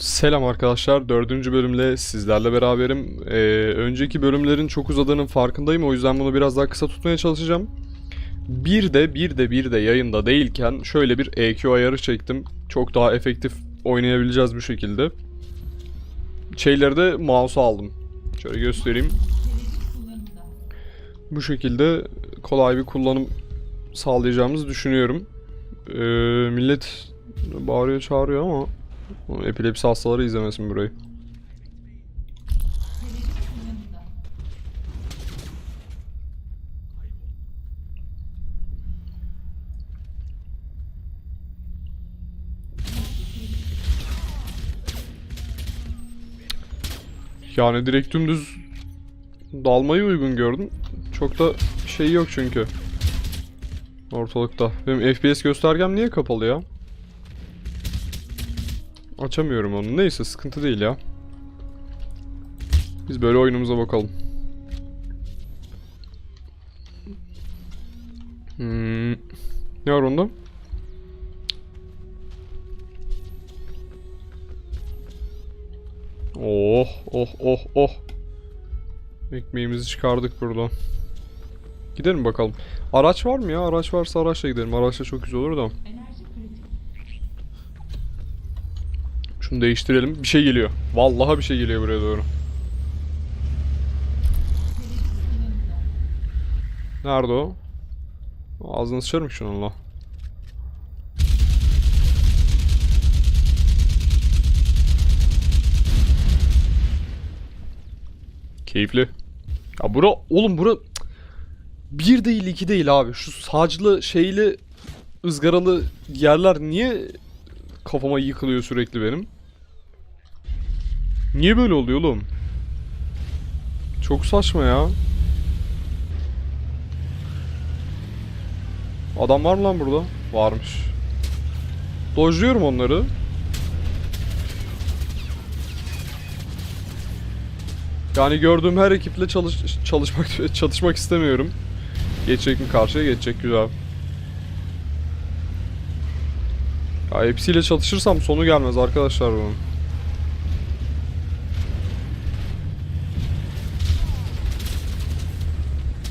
Selam arkadaşlar. Dördüncü bölümle sizlerle beraberim. Ee, önceki bölümlerin çok uzadığının farkındayım. O yüzden bunu biraz daha kısa tutmaya çalışacağım. Bir de bir de bir de yayında değilken şöyle bir EQ ayarı çektim. Çok daha efektif oynayabileceğiz bu şekilde. Şeyleri de mouse'a aldım. Şöyle göstereyim. Bu şekilde kolay bir kullanım sağlayacağımızı düşünüyorum. Ee, millet bağırıyor çağırıyor ama o Epilepsi hastaları izlemesin burayı. Yani direkt dümdüz dalmayı uygun gördüm. Çok da şey yok çünkü. Ortalıkta. Benim FPS göstergem niye kapalı ya? Açamıyorum onu. Neyse sıkıntı değil ya. Biz böyle oyunumuza bakalım. Hmm. Ne var onda? Oh oh oh oh. Ekmeğimizi çıkardık buradan. Gidelim bakalım. Araç var mı ya? Araç varsa araçla gidelim. Araçla çok güzel olur da. Şunu değiştirelim. Bir şey geliyor. Vallahi bir şey geliyor buraya doğru. Nerede o? Ağzını sıçarım ki şunun Allah. Keyifli. Ya bura oğlum bura bir değil iki değil abi. Şu sağcılı şeyli ızgaralı yerler niye kafama yıkılıyor sürekli benim? Niye böyle oluyor oğlum? Çok saçma ya. Adam var mı lan burada? Varmış. Dojluyorum onları. Yani gördüğüm her ekiple çalış çalışmak çatışmak istemiyorum. Geçecek mi karşıya? Geçecek güzel. Ya hepsiyle çatışırsam sonu gelmez arkadaşlar bunun.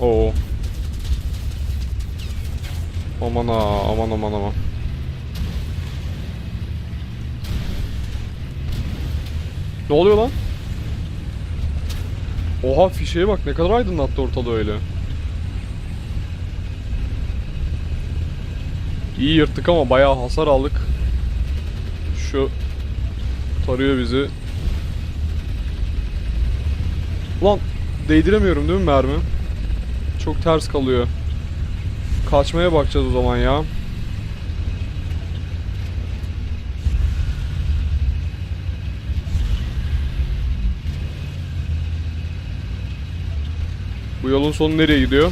Oo. Aman ha, aman aman aman. Ne oluyor lan? Oha fişeye bak ne kadar aydınlattı ortalığı öyle. İyi yırttık ama bayağı hasar aldık. Şu tarıyor bizi. Ulan değdiremiyorum değil mi mermi? Çok ters kalıyor. Kaçmaya bakacağız o zaman ya. Bu yolun sonu nereye gidiyor?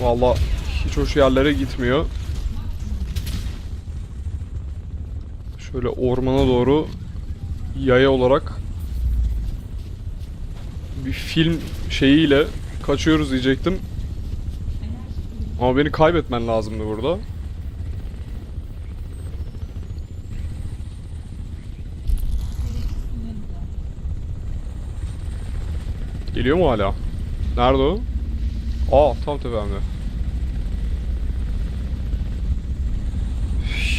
Vallahi hiç hoş yerlere gitmiyor. Şöyle ormana doğru yaya olarak bir film şeyiyle kaçıyoruz diyecektim. Ama beni kaybetmen lazımdı burada. Geliyor mu hala? Nerede o? Aa tam tepemde.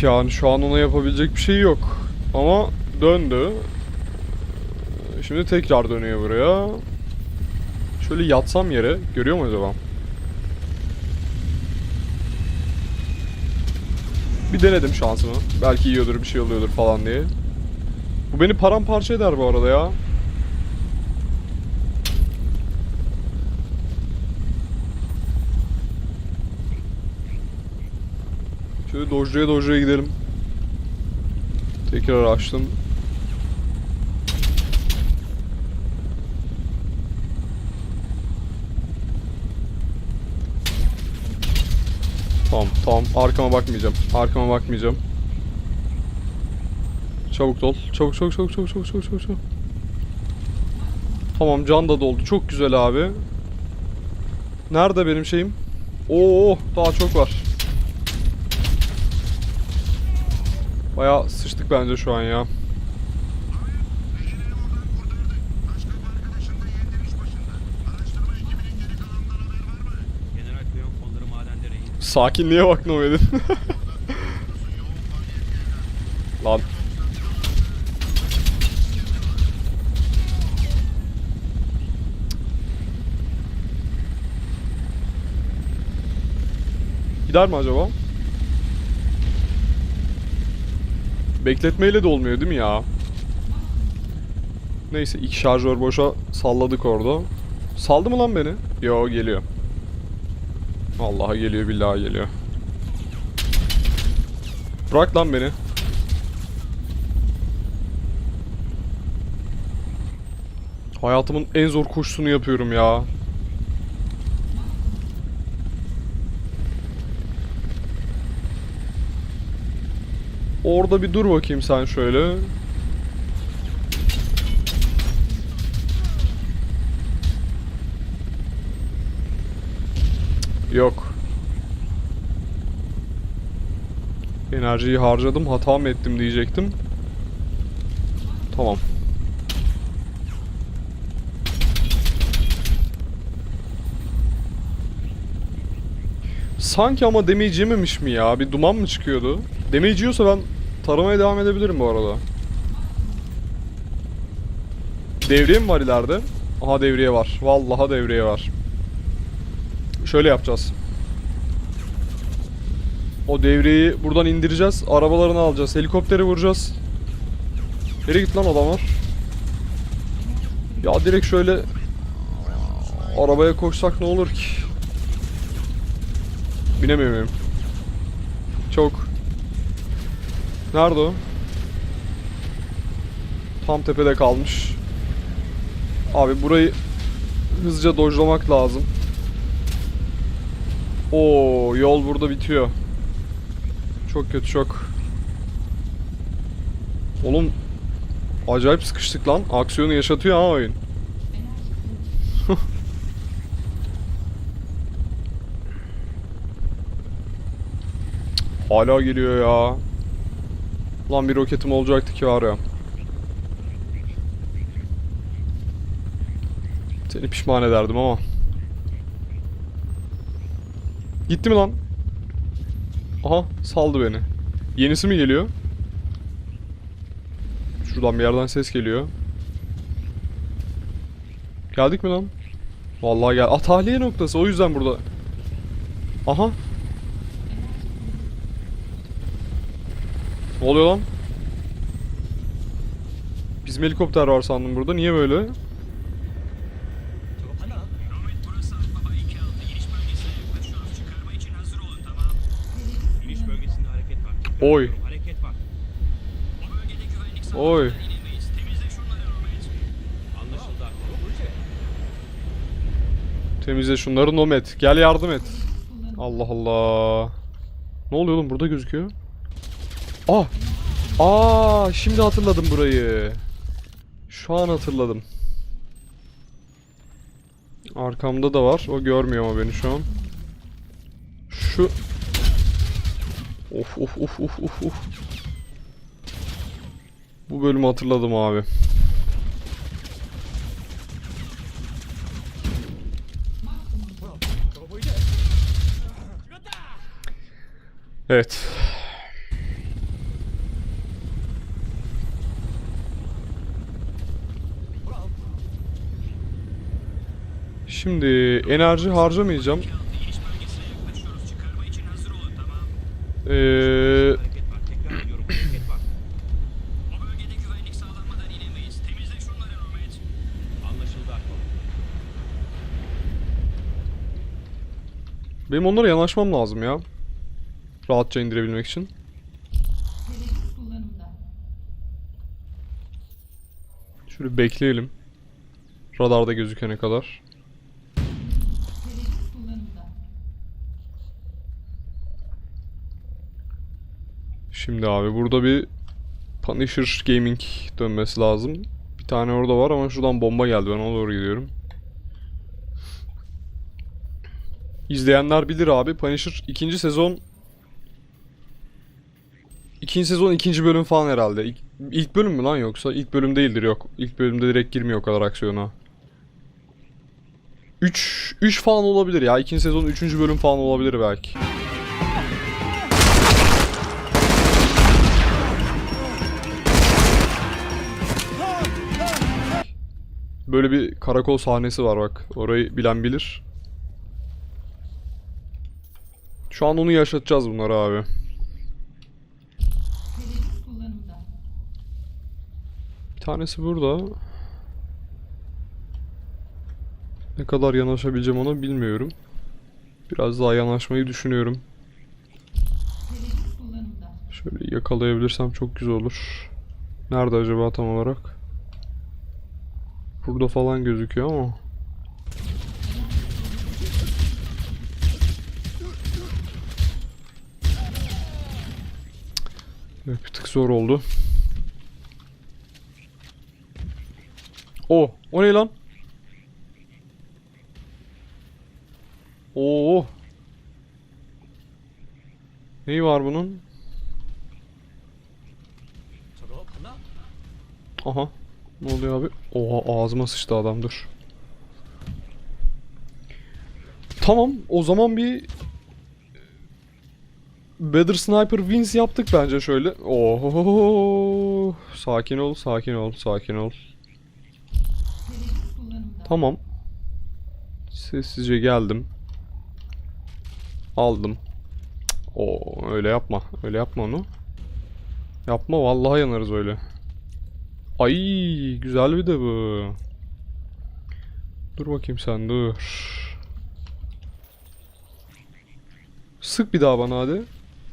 Yani şu an ona yapabilecek bir şey yok. Ama döndü. Şimdi tekrar dönüyor buraya. Şöyle yatsam yere görüyor mu acaba? Bir denedim şansımı. Belki yiyordur bir şey oluyordur falan diye. Bu beni paramparça eder bu arada ya. Şöyle dojluya dojluya gidelim. Tekrar açtım. Tamam arkama bakmayacağım. Arkama bakmayacağım. Çabuk dol. Çabuk çabuk çabuk çabuk çabuk çabuk çabuk. Tamam can da doldu. Çok güzel abi. Nerede benim şeyim? Oo daha çok var. Bayağı sıçtık bence şu an ya. Sakinliğe bak Noved'in. Lan. Gider mi acaba? Bekletmeyle de olmuyor değil mi ya? Neyse iki şarjör boşa salladık orada. Saldı mı lan beni? Yo geliyor. Vallahi geliyor billahi geliyor. Bırak lan beni. Hayatımın en zor koşusunu yapıyorum ya. Orada bir dur bakayım sen şöyle. Yok. Enerjiyi harcadım, hata mı ettim diyecektim. Tamam. Sanki ama damage yememiş mi ya? Bir duman mı çıkıyordu? Damage yiyorsa ben taramaya devam edebilirim bu arada. Devriye mi var ileride? Aha devriye var. Vallahi devriye var. Şöyle yapacağız. O devreyi buradan indireceğiz. Arabalarını alacağız. Helikopteri vuracağız. Nereye gitti lan adamlar? Ya direkt şöyle arabaya koşsak ne olur ki? Binemiyor? Çok. Nerede o? Tam tepede kalmış. Abi burayı hızlıca dojlamak lazım. Oo, yol burada bitiyor. Çok kötü çok. Oğlum acayip sıkıştık lan. Aksiyonu yaşatıyor ha oyun. Hala geliyor ya. Lan bir roketim olacaktı ki var ya. Seni pişman ederdim ama. Gitti mi lan? Aha saldı beni. Yenisi mi geliyor? Şuradan bir yerden ses geliyor. Geldik mi lan? Vallahi gel. Ah tahliye noktası o yüzden burada. Aha. Ne oluyor lan? Bizim helikopter var sandım burada. Niye böyle? Oy. Oy. Temizle şunları Nomad. Gel yardım et. Allah Allah. Ne oluyor oğlum burada gözüküyor. Aa. Aa, şimdi hatırladım burayı. Şu an hatırladım. Arkamda da var. O görmüyor ama beni şu an. Şu Of of of of of of. Bu bölümü hatırladım abi. Evet. Şimdi enerji harcamayacağım. İniş bölgesine yaklaşıyoruz. Çıkarma için hazır olun tamam. Ee, Hareket var. Tekrar ediyorum. Hareket var. O bölgede güvenlik sağlanmadan inemeyiz. Temizle şunları Nomad. Anlaşıldı Akbaba. benim onlara yanaşmam lazım ya. Rahatça indirebilmek için. Şöyle bekleyelim. Radarda gözükene kadar. Şimdi abi burada bir Punisher Gaming dönmesi lazım. Bir tane orada var ama şuradan bomba geldi. Ben ona doğru gidiyorum. İzleyenler bilir abi. Punisher ikinci sezon İkinci sezon ikinci bölüm falan herhalde. İlk, ilk bölüm mü lan yoksa? İlk bölüm değildir yok. İlk bölümde direkt girmiyor o kadar aksiyona. 3 3 falan olabilir ya. İkinci sezon 3. bölüm falan olabilir belki. Böyle bir karakol sahnesi var bak. Orayı bilen bilir. Şu an onu yaşatacağız bunları abi. Bir tanesi burada. Ne kadar yanaşabileceğim ona bilmiyorum. Biraz daha yanaşmayı düşünüyorum. Şöyle yakalayabilirsem çok güzel olur. Nerede acaba tam olarak? Burada falan gözüküyor ama. Evet, bir tık zor oldu. O, o ne lan? Oo. Neyi var bunun? Aha. Ne oluyor abi? Oha ağzıma sıçtı adam dur. Tamam o zaman bir Better Sniper Wins yaptık bence şöyle. Oho. Sakin ol, sakin ol, sakin ol. Tamam. Sessizce geldim. Aldım. O öyle yapma. Öyle yapma onu. Yapma vallahi yanarız öyle. Ay güzel bir de bu. Dur bakayım sen dur. Sık bir daha bana hadi.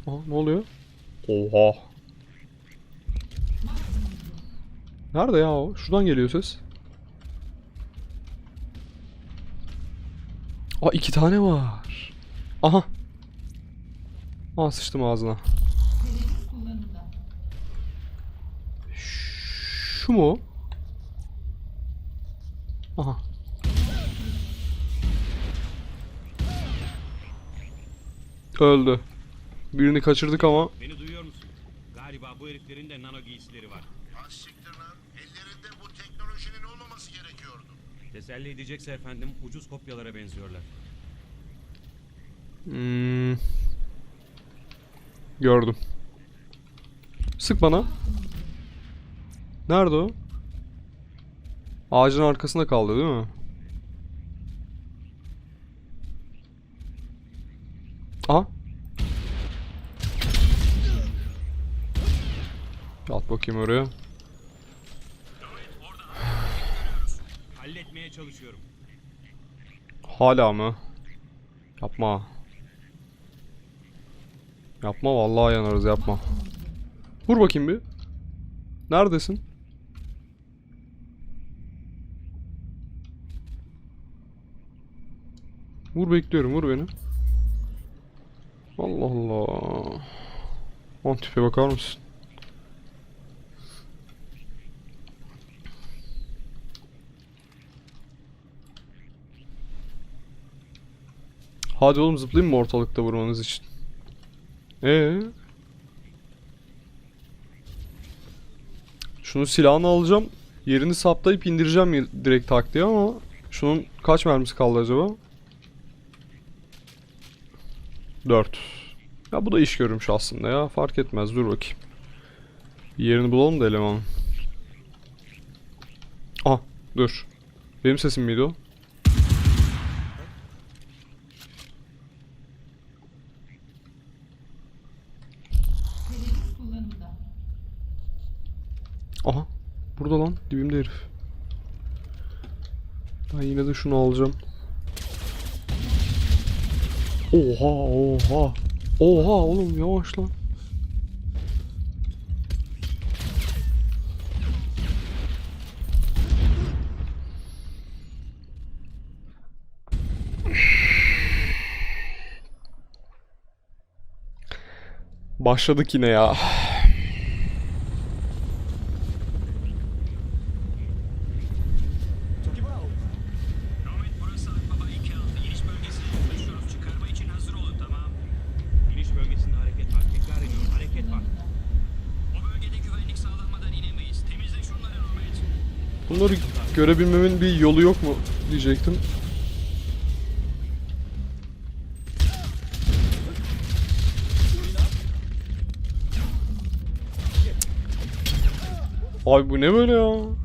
Aha, ne oluyor? Oha. Nerede ya o? Şuradan geliyor ses. Aa iki tane var. Aha. Aa sıçtım ağzına. Şu mu? Aha. Öldü. Birini kaçırdık ama. Beni duyuyor musun? Galiba bu heriflerin de nano giysileri var. Az siktir lan. Ellerinde bu teknolojinin olmaması gerekiyordu. Teselli edecekse efendim ucuz kopyalara benziyorlar. Hmm. Gördüm. Sık bana. Nerede o? Ağacın arkasında kaldı değil mi? Aha. At bakayım oraya. Halletmeye çalışıyorum. Hala mı? Yapma. Yapma vallahi yanarız yapma. Vur bakayım bir. Neredesin? Vur bekliyorum vur beni. Allah Allah. Lan tipe bakar mısın? Hadi oğlum zıplayayım mı ortalıkta vurmanız için? Ee? Şunu silahını alacağım. Yerini saptayıp indireceğim direkt tak ama şunun kaç mermisi kaldı acaba? 4. Ya bu da iş görmüş aslında ya. Fark etmez. Dur bakayım. Yerini bulalım da elemanın. Ah dur. Benim sesim miydi o? Aha. Burada lan. Dibimde herif. Ben yine de şunu alacağım. Oha oha. Oha oğlum yavaş lan. Başladık yine ya. Nomad burası Akbaba 2-6 iniş bölgesine yaklaşıyoruz. Çıkarma için hazır olun tamam. İniş bölgesinde hareket var. Tekrar ediyorum hareket var. Bunları görebilmemin bir yolu yok mu diyecektim. Ay bu ne böyle ya?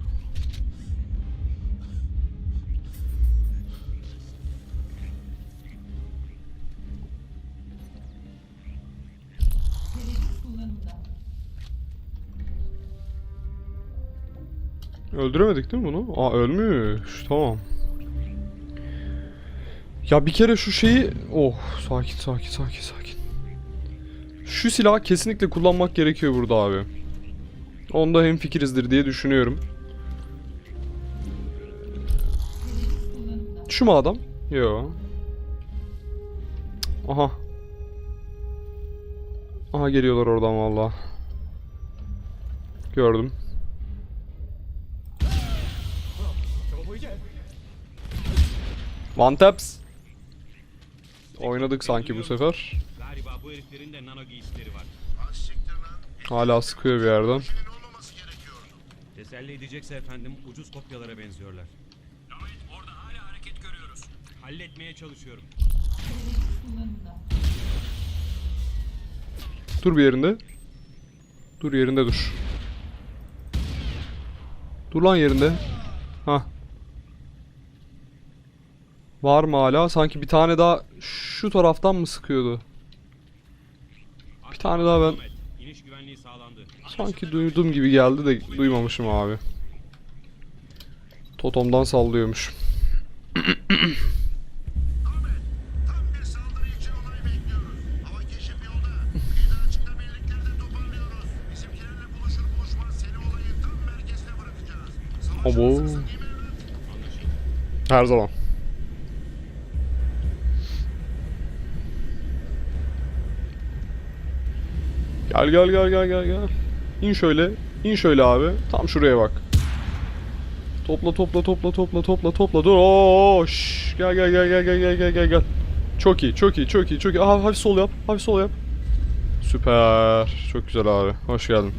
Öldüremedik değil mi bunu? Aa ölmüş. Tamam. Ya bir kere şu şeyi... Oh sakin sakin sakin sakin. Şu silahı kesinlikle kullanmak gerekiyor burada abi. Onda hem fikirizdir diye düşünüyorum. Şu mu adam? Yo. Aha. Aha geliyorlar oradan valla. Gördüm. One taps. Oynadık sanki bu sefer. Hala sıkıyor bir yerden. Teselli edecekse efendim ucuz kopyalara benziyorlar. Ahmet orada hala hareket görüyoruz. Halletmeye çalışıyorum. Dur bir yerinde. Dur yerinde dur. Dur lan yerinde. Ha. Var mı hala? Sanki bir tane daha şu taraftan mı sıkıyordu? Bir tane daha ben sanki duydum gibi geldi de duymamışım abi. Totomdan sallıyormuş. Ahmet, tam bir Gel gel gel gel gel gel. İn şöyle. İn şöyle abi. Tam şuraya bak. Topla topla topla topla topla topla. Dur. Oo, şş. Gel gel gel gel gel gel gel gel. Çok iyi, çok iyi, çok iyi, çok iyi. Aha hafif sol yap. Hafif sol yap. Süper. Çok güzel abi. Hoş geldin.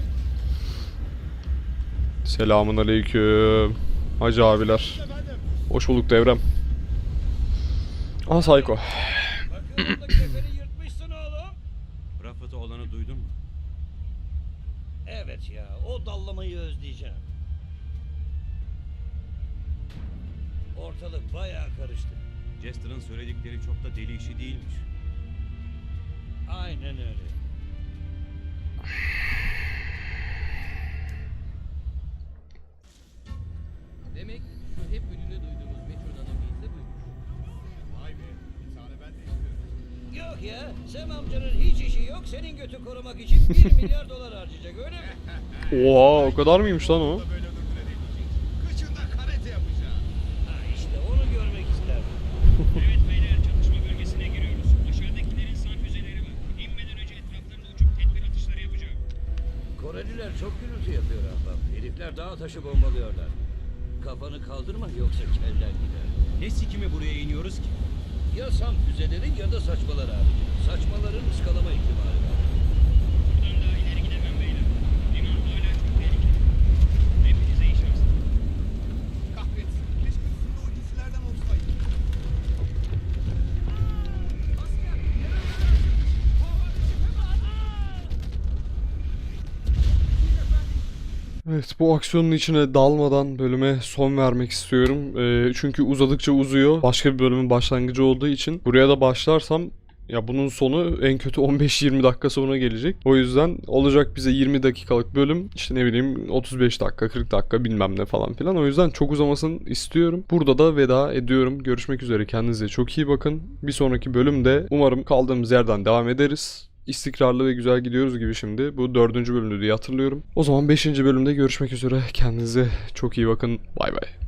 Selamun aleyküm. Hacı abiler. Hoş bulduk devrem. Aha Sayko. Evet ya, o dallamayı özleyeceğim. Ortalık bayağı karıştı. Jester'ın söyledikleri çok da deli işi değilmiş. Aynen öyle. Demek şu hep ününü duyduğumuz Yok ya, Sem amcanın hiç işi yok. Senin götü korumak için 1 milyar dolar harcayacak öyle mi? Oha o kadar mıymış lan o? Ha işte onu görmek isterdim. evet beyler çalışma bölgesine giriyoruz. Aşağıdakilerin san füzeleri var. İnmeden önce etraflarında uçup tedbir atışları yapacağım. Koreliler çok gürültü yapıyor ahbap. Herifler dağ taşı bombalıyorlar. Kafanı kaldırma yoksa kellen gider. Ne sikime buraya iniyoruz ki? Ya sam füzeleri ya da saçmalar abicim. Saçmaların ıskalama ihtimali var. Buradan daha ileri gidemem beyler. Liman hala çok tehlikeli. Hepinize iyi şanslar. Evet bu aksiyonun içine dalmadan bölüme son vermek istiyorum. Ee, çünkü uzadıkça uzuyor. Başka bir bölümün başlangıcı olduğu için. Buraya da başlarsam ya bunun sonu en kötü 15-20 dakika sonra gelecek. O yüzden olacak bize 20 dakikalık bölüm. işte ne bileyim 35 dakika 40 dakika bilmem ne falan filan. O yüzden çok uzamasını istiyorum. Burada da veda ediyorum. Görüşmek üzere. Kendinize çok iyi bakın. Bir sonraki bölümde umarım kaldığımız yerden devam ederiz istikrarlı ve güzel gidiyoruz gibi şimdi. Bu dördüncü bölümdü diye hatırlıyorum. O zaman beşinci bölümde görüşmek üzere. Kendinize çok iyi bakın. Bay bay.